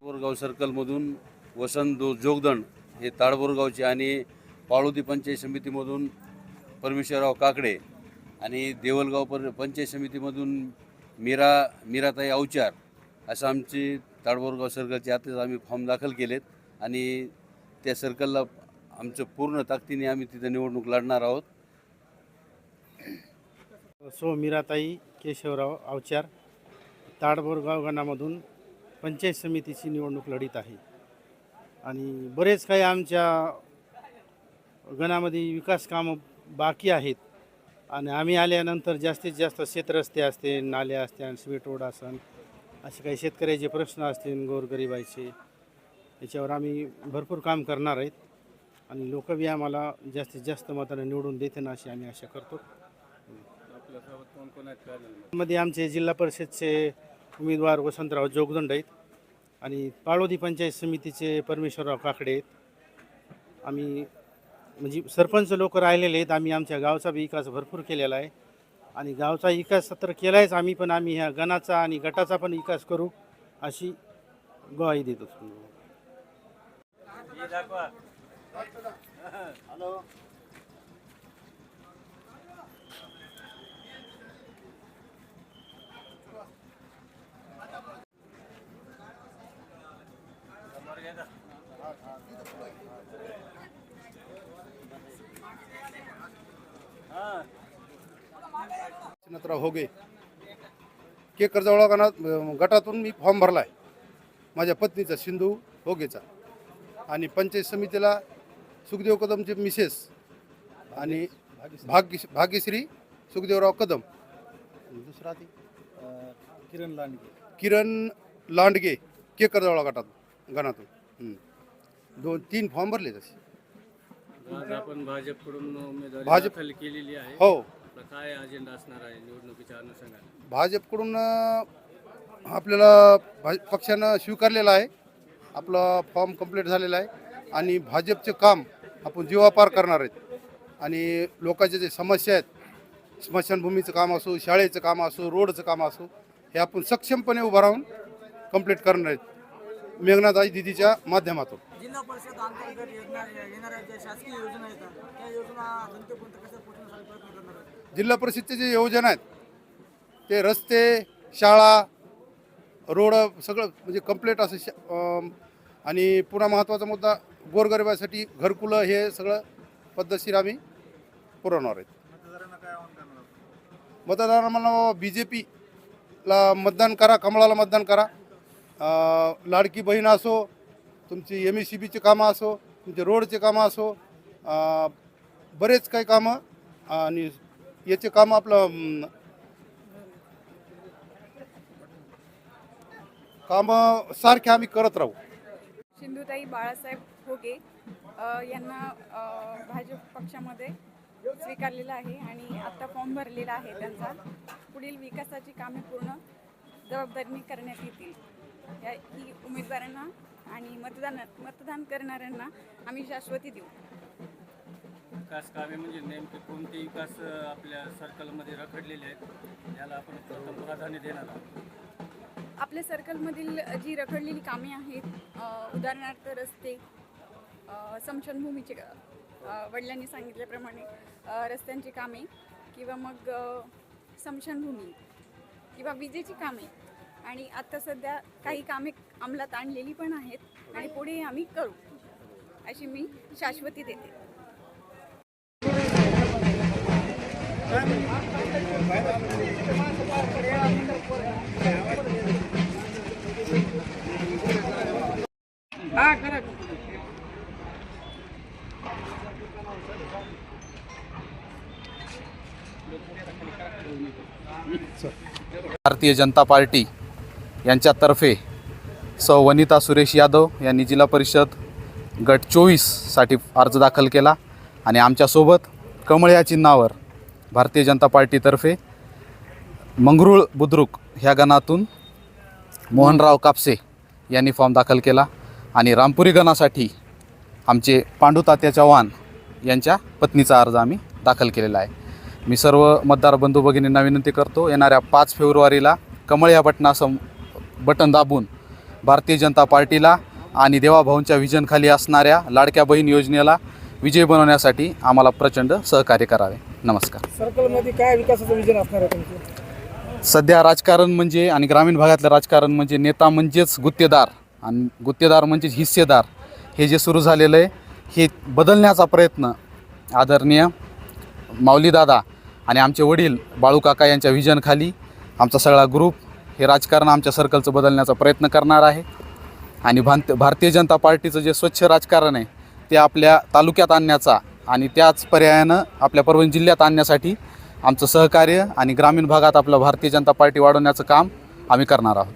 बोरगाव सर्कलमधून वसंत जोगदंड हे ताडबोरगावचे आणि पाळोदी पंचायत समितीमधून परमेश्वरराव काकडे आणि देवलगाव पर पंचायत समितीमधून मीरा मीराताई अवचार असं आमचे ताडबोरगाव सर्कलचे आताच आम्ही फॉर्म दाखल केलेत आणि त्या सर्कलला आमचं पूर्ण ताकदीने आम्ही तिथं निवडणूक लढणार आहोत. सो मीराताई केशवराव अवचार ताडबोरगाव गणामधून पंचायत समितीची निवडणूक लढीत आहे. आणि बरेच काही आमच्या गणामध्ये विकास कामं बाकी आहेत. आणि आम्ही आल्यानंतर जास्तीत जास्त शेतरस्ते असतील नाल्या असतील स्वीट रोड असन असे काही शेतकऱ्याचे प्रश्न असतील गोरगरिबाचे याच्यावर आम्ही भरपूर काम करणार आहेत. आणि लोकबी आम्हाला जास्तीत जास्त मताने निवडून देते अशी आम्ही आशा करतो. मध्ये आमचे जिल्हा परिषदचे उमेदवार वसंतराव जोगदंड आहेत आणि पाळोदी पंचायत समितीचे परमेश्वरराव काकडे आहेत. आम्ही म्हणजे सरपंच लोक राहिलेले आहेत. आम्ही आमच्या गावचा बी विकास भरपूर केलेला आहे. आणि गावचा विकास तर केला आहेच आम्ही पण आम्ही ह्या गणाचा आणि गटाचा पण विकास करू अशी ग्वाही देतो नंतर होगे. के कर्जवळा गटातून मी फॉर्म भरला आहे माझ्या पत्नीचा सिंधू होगेचा. आणि पंचायत समितीला सुखदेव कदमचे मिसेस आणि भाग्य भाग्यश्री सुखदेवराव कदम. दुसरा ते किरण लांडगे. किरण लांडगे के कर्जवळा गटात गणातून. दोन तीन फॉर्म भरले तसे. आज आपण भाजपकडून उमेदवारी भाजप- दाखल केलेली आहे. हो. आपला काय अजेंडा असणार आहे निवडणुकीच्या अनुषंगाने? भाजपकडून अं, आपल्याला भाज पक्षानं स्वीकारलेला आहे. आपला फॉर्म कंप्लीट झालेला आहे. आणि भाजपचे काम आपण जीवापार करणार आहेत. आणि लोकांच्या जे समस्या आहेत स्मशानभूमीचं काम असो शाळेचं काम असो रोडचं काम असो हे आपण सक्षमपणे उभं राहून कंप्लीट करणार आहेत. मेघनाथाई दिदीच्या माध्यमातून. जिल्हा परिषद अंतर्गत योजना येणाऱ्या ज्या शासकीय योजना येतात त्या योजना जनतेपर्यंत कशा पोहोचण्यासाठी प्रयत्न करणार आहेत? जिल्हा परिषदचे जे योजना आहेत ते रस्ते शाळा रोड सगळं म्हणजे कंप्लीट असं श आणि पुन्हा महत्त्वाचा मुद्दा गोरगरिबासाठी घरकुलं हे सगळं पद्धतशीर आम्ही पुरवणार आहेत. मतदारांना मला बी जे पीला मतदान करा कमळाला मतदान करा. अं, लाडकी बहीण असो तुमची एम एस सी बीची कामं असो तुमचे रोडचे कामं असो बरेच काही कामं आणि याचे काम आपलं कामं सारखे आम्ही करत राहू. सिंधुताई बाळासाहेब होगे यांना भाजप पक्षामध्ये स्वीकारलेलं आहे आणि आत्ता फॉर्म भरलेला आहे त्यांचा. पुढील विकासाची कामे पूर्ण जबाबदारीने करण्यात येतील. या ही उमेदवारांना आणि मतदान मतदान करणाऱ्यांना आम्ही शाश्वती देऊ. विकास कामे म्हणजे नेमके कोणते विकास आपल्या सर्कलमध्ये रखडलेले आहेत याला आपण प्रथम प्राधान्य देणार आहोत. आपल्या सर्कलमधील जी रखडलेली कामे आहेत उदाहरणार्थ रस्ते समशनभूमीचे वडिलांनी सांगितल्याप्रमाणे रस्त्यांची कामे किंवा मग स्मशानभूमी किंवा विजेची कामे आणि आता सध्या काही कामे अंमलात आणलेली पण आहेत आणि पुढे आम्ही करू अशी मी शाश्वती देते. भारतीय जनता पार्टी यांच्यातर्फे सौ वनिता सुरेश यादव यांनी जिल्हा परिषद गट चोवीससाठी अर्ज दाखल केला आणि आमच्यासोबत कमळ या चिन्हावर भारतीय जनता पार्टीतर्फे मंगरुळ बुद्रुक ह्या गणातून मोहनराव कापसे यांनी फॉर्म दाखल केला आणि रामपुरी गणासाठी आमचे पांडू तात्या चव्हाण यांच्या पत्नीचा अर्ज आम्ही दाखल केलेला आहे. मी सर्व मतदार बंधू भगिनींना विनंती करतो येणाऱ्या पाच फेब्रुवारीला कमळ या बटनासम बटन दाबून भारतीय जनता पार्टीला आणि देवाभाऊंच्या विजनखाली असणाऱ्या लाडक्या बहीण योजनेला विजय बनवण्यासाठी आम्हाला प्रचंड सहकार्य करावे. नमस्कार. सर्कलमध्ये काय विकासाचं विजन असणार आहे सध्या राजकारण म्हणजे आणि ग्रामीण भागातलं राजकारण म्हणजे नेता म्हणजेच गुत्तेदार आणि गुत्तेदार म्हणजेच हिस्सेदार हे जे सुरू झालेलं आहे हे बदलण्याचा प्रयत्न आदरणीय माऊलीदादा आणि आमचे वडील बाळूकाका यांच्या विजनखाली आमचा सगळा ग्रुप हे राजकारण आमच्या सर्कलचं बदलण्याचा प्रयत्न करणार आहे. आणि भांत भारतीय जनता पार्टीचं जे स्वच्छ राजकारण आहे ते आपल्या तालुक्यात आणण्याचा आणि त्याच पर्यायानं आपल्या परभणी जिल्ह्यात आणण्यासाठी आमचं सहकार्य आणि ग्रामीण भागात आपलं भारतीय जनता पार्टी वाढवण्याचं काम आम्ही करणार आहोत.